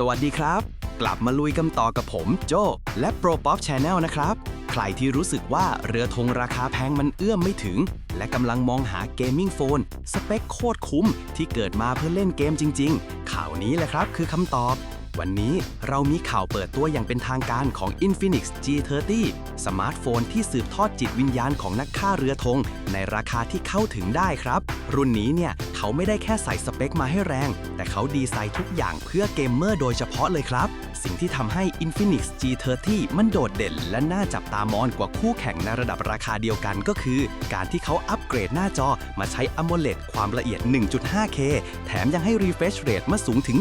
สวัสดีครับ กลับมาลุยกันต่อกับผมโจและโปรป๊อปชาแนลนะครับ ใครที่รู้สึกว่าเรือธงราคาแพงมันเอื้อมไม่ถึง และกำลังมองหาเกมมิ่งโฟน สเปคโคตรคุ้มที่เกิดมาเพื่อเล่นเกมจริง ๆ ข่าวนี้แหละครับคือคำตอบ วันนี้เรามีข่าวเปิดตัวอย่างเป็นทางการของ Infinix G30 สมาร์ทโฟนที่สืบทอดจิตวิญญาณของนักฆ่าเรือธงในราคาที่เข้าถึงได้ครับ รุ่นนี้เนี่ย เขาไม่ได้แค่ใส่สเปคมาให้แรง แต่เขาดีไซน์ทุกอย่างเพื่อเกมเมอร์โดยเฉพาะเลยครับ สิ่งที่ทำให้ Infinix G30 มันโดดเด่น และน่าจับตามองกว่าคู่แข่งในระดับราคาเดียวกันก็คือ การที่เขาอัปเกรดหน้าจอมาใช้ AMOLED ความละเอียด 1.5K แถมยังให้ refresh rate มาสูงถึง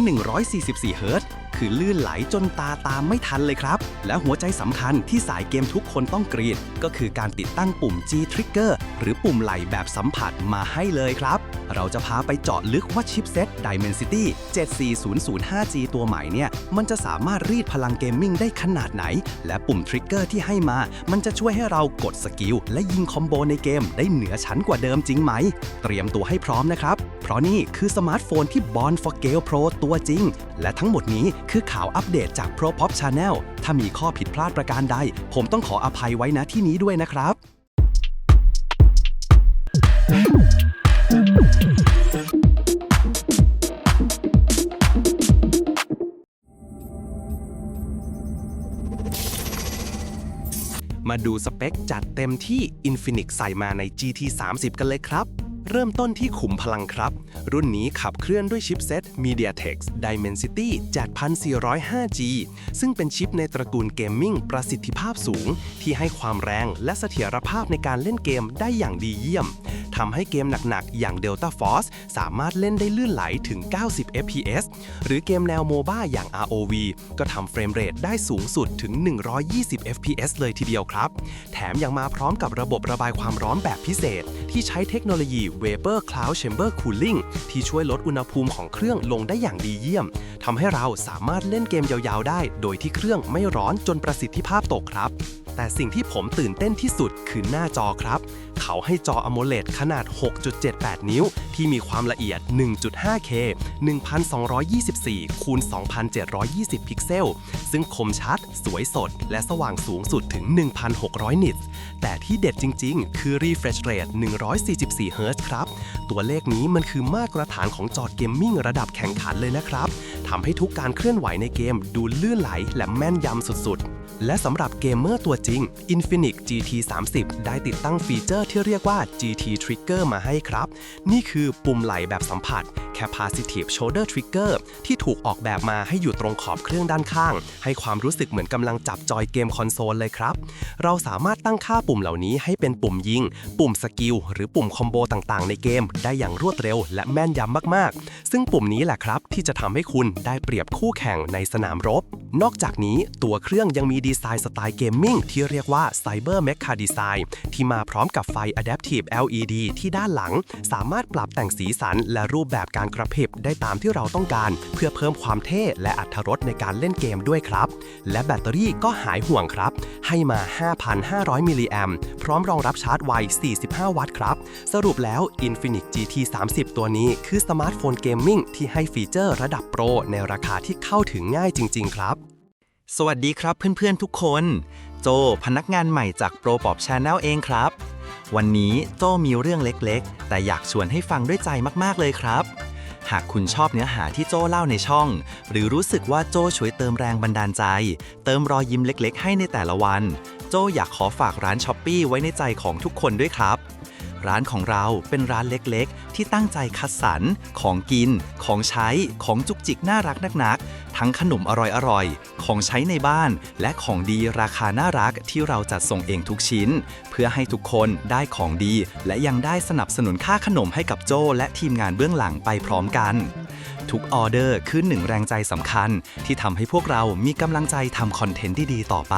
144 Hz คือลื่นไหลจนตาตามไม่ทันเลยครับ และหัวใจสำคัญที่สายเกมทุกคนต้องกรีด ก็คือการติดตั้งปุ่ม G Trigger หรือปุ่มไหลแบบสัมผัสมาให้เลยครับ เราจะพาไปเจาะลึกว่าชิปเซ็ต Dimensity 74005G ตัวใหม่เนี่ย มันจะสามารถรีดพลังเกมมิ่งได้ขนาดไหน และปุ่มทริกเกอร์ที่ให้มา มันจะช่วยให้เรากดสกิล และยิงคอมโบในเกมได้เหนือชั้นกว่าเดิมจริงไหม เตรียมตัวให้พร้อมนะครับ เพราะนี่คือสมาร์ทโฟนที่ Born for Gale Pro ตัวจริง และทั้งหมดนี้คือข่าวอัปเดตจาก Pro Pop Channel ถ้ามีข้อผิดพลาดประการใด ผมต้องขออภัยไว้ณที่นี้ด้วยนะครับ มาดูสเปคจัดเต็มที่ Infinix ใส่มาใน GT 30กันเลยครับ เริ่มต้นที่ขุมพลังครับ รุ่นนี้ขับเคลื่อนด้วยชิปเซ็ต MediaTek Dimensity 7405G ซึ่งเป็นชิปในตระกูลเกมมิ่งประสิทธิภาพสูง ที่ให้ความแรงและเสถียรภาพในการเล่นเกมได้อย่างดีเยี่ยมทำให้เกมหนักๆ อย่าง Delta Force สามารถเล่นได้ลื่นไหลถึง fps หรือเกมแนวโมบ้าอย่าง ROV ก็ทำเฟรมเรทได้สูงสุดถึง 120 fps เลยทีเดียวครับ แถมยังมาพร้อมกับระบบระบายความร้อนแบบพิเศษ ที่ใช้เทคโนโลยี Vapor Cloud Chamber Cooling ที่ช่วยลดอุณหภูมิของเครื่องลงได้อย่างดีเยี่ยมทำให้เราสามารถเล่นเกมยาวๆได้ โดยที่เครื่องไม่ร้อนจนประสิทธิภาพตกครับ แต่สิ่งที่ผมตื่นเต้นที่สุดคือหน้าจอครับ เขาให้จอ AMOLED ขนาด 6.78 นิ้ว ที่มีความละเอียด 1.5K 1224 คูณ 2720 พิกเซล ซึ่งคมชัด สวยสด และสว่างสูงสุดถึง 1,600 นิตแต่ที่เด็ดจริง ๆ คือ refresh rate 144 Hz ครับ ตัวเลขนี้มันคือมาตรฐานของจอเกมมิ่งระดับแข่งขันเลยนะครับทำให้ทุกการเคลื่อนไหวในเกมดูลื่นไหลและแม่นยำสุดๆและสำหรับเกมเมอร์ตัวจริง Infinix GT 30ได้ติดตั้งฟีเจอร์ที่เรียกว่า GT Trigger มาให้ครับ นี่คือปุ่มไหลแบบสัมผัส Capacitive Shoulder Trigger ที่ถูกออกแบบมาให้อยู่ตรงขอบเครื่องด้านข้าง ให้ความรู้สึกเหมือนกำลังจับจอยเกมคอนโซลเลยครับ เราสามารถตั้งค่าปุ่มเหล่านี้ให้เป็นปุ่มยิง ปุ่มสกิล หรือปุ่มคอมโบต่างๆ ในเกม ได้อย่างรวดเร็วและแม่นยำมากๆ ซึ่งปุ่มนี้แหละครับ ที่จะทำให้คุณได้เปรียบคู่แข่งในสนามรบ นอกจากนี้ตัวเครื่องยังมีดีไซน์สไตล์เกมมิ่งที่เรียกว่า Cyber Mecha Design ที่มาพร้อมกับไฟ Adaptive LED ที่ด้านหลัง สามารถปรับแต่งสีสันและรูปแบบการกระพริบได้ตามที่เราต้องการ เพื่อเพิ่มความเท่และอัตรสในการเล่นเกมด้วยครับ และแบตเตอรี่ก็หายห่วงครับ ให้มา 5,500 มิลลิแอมพร้อมรองรับชาร์จไว 45 วัตต์ครับ สรุปแล้ว Infinix GT 30 ตัวนี้คือสมาร์ทโฟนเกมมิ่งที่ให้ฟีเจอร์ระดับโปรในราคาที่เข้าถึงง่ายจริง ๆ ครับ สวัสดีครับเพื่อนๆทุกคน โจ พนักงานใหม่จากโปรปอบชาแนลเองครับวันนี้โจมีเรื่องเล็กๆ แต่อยากชวนให้ฟังด้วยใจมากๆเลยครับ หากคุณชอบเนื้อหาที่โจเล่าในช่อง หรือรู้สึกว่าโจช่วยเติมแรงบันดาลใจ เติมรอยยิ้มเล็กๆ ให้ในแต่ละวัน โจอยากขอฝากร้านช้อปปีไว้ในใจของทุกคนด้วยครับ ร้านของเราเป็นร้านเล็กๆ ที่ตั้งใจคัดสรร ของกิน ของใช้ ของจุกจิกน่ารักนักๆ ทั้งขนมอร่อยๆ ของใช้ในบ้าน และของดีราคาน่ารักที่เราจัดส่งเองทุกชิ้น เพื่อให้ทุกคนได้ของดี และยังได้สนับสนุนค่าขนมให้กับโจและทีมงานเบื้องหลังไปพร้อมกัน ทุกออเดอร์คือหนึ่งแรงใจสำคัญ ที่ทำให้พวกเรามีกำลังใจทำคอนเทนต์ที่ดีต่อไป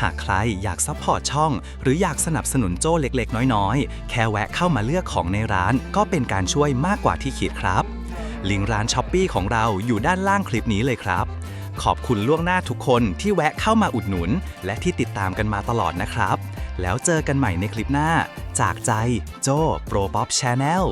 หากใครอยากซัพพอร์ตช่อง หรืออยากสนับสนุนโจ้เล็กๆ น้อยๆ แค่แวะเข้ามาเลือกของในร้าน ก็เป็นการช่วยมากกว่าที่คิดครับ ลิงก์ร้านช้อปปีของเราอยู่ด้านล่างคลิปนี้เลยครับ ขอบคุณล่วงหน้าทุกคนที่แวะเข้ามาอุดหนุน และที่ติดตามกันมาตลอดนะครับ แล้วเจอกันใหม่ในคลิปหน้า จากใจโจ้โปรป๊อปชาแนล